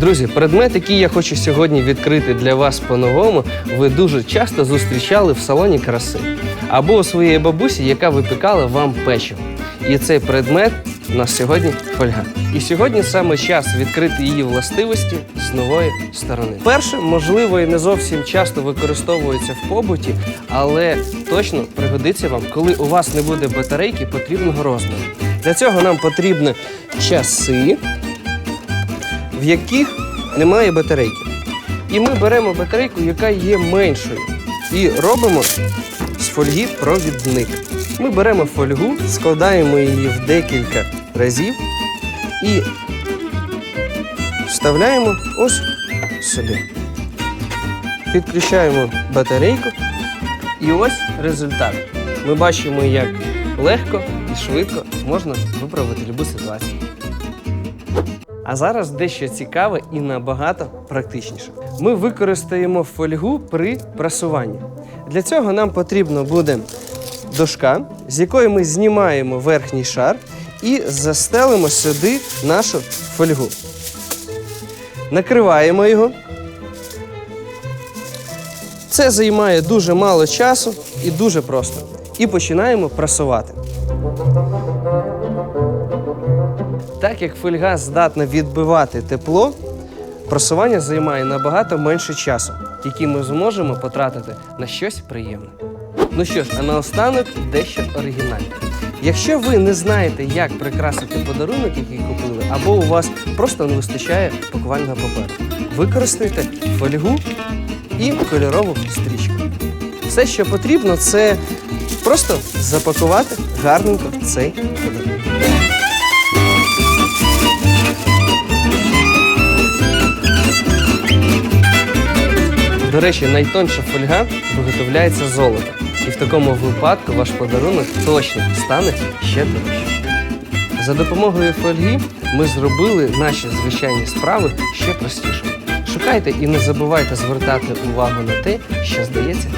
Друзі, предмет, який я хочу сьогодні відкрити для вас по-новому, ви дуже часто зустрічали в салоні краси або у своєї бабусі, яка випікала вам печиво. І цей предмет у нас сьогодні фольга. І сьогодні саме час відкрити її властивості з нової сторони. Перше, можливо, і не зовсім часто використовується в побуті, але точно пригодиться вам, коли у вас не буде батарейки потрібного розміру. Для цього нам потрібні часи, в яких немає батарейки. І ми беремо батарейку, яка є меншою, і робимо з фольги провідник. Ми беремо фольгу, складаємо її в декілька разів і вставляємо ось сюди. Підключаємо батарейку, і ось результат. Ми бачимо, як легко і швидко можна виправити будь ситуацію. А зараз дещо цікаве і набагато практичніше. Ми використаємо фольгу при прасуванні. Для цього нам потрібно буде дошка, з якої ми знімаємо верхній шар і застелимо сюди нашу фольгу. Накриваємо його. Це займає дуже мало часу і дуже просто. І починаємо прасувати. Так як фольга здатна відбивати тепло, просування займає набагато менше часу, який ми зможемо потратити на щось приємне. Ну що ж, а наостанок дещо оригінальне. Якщо ви не знаєте, як прикрасити подарунок, який купили, або у вас просто не вистачає пакувального паперу, використайте фольгу і кольорову стрічку. Все, що потрібно, це просто запакувати гарненько цей подарунок. Речі, найтонша фольга виготовляється з золота. І в такому випадку ваш подарунок точно стане ще дорожчим. За допомогою фольги ми зробили наші звичайні справи ще простішими. Шукайте і не забувайте звертати увагу на те, що здається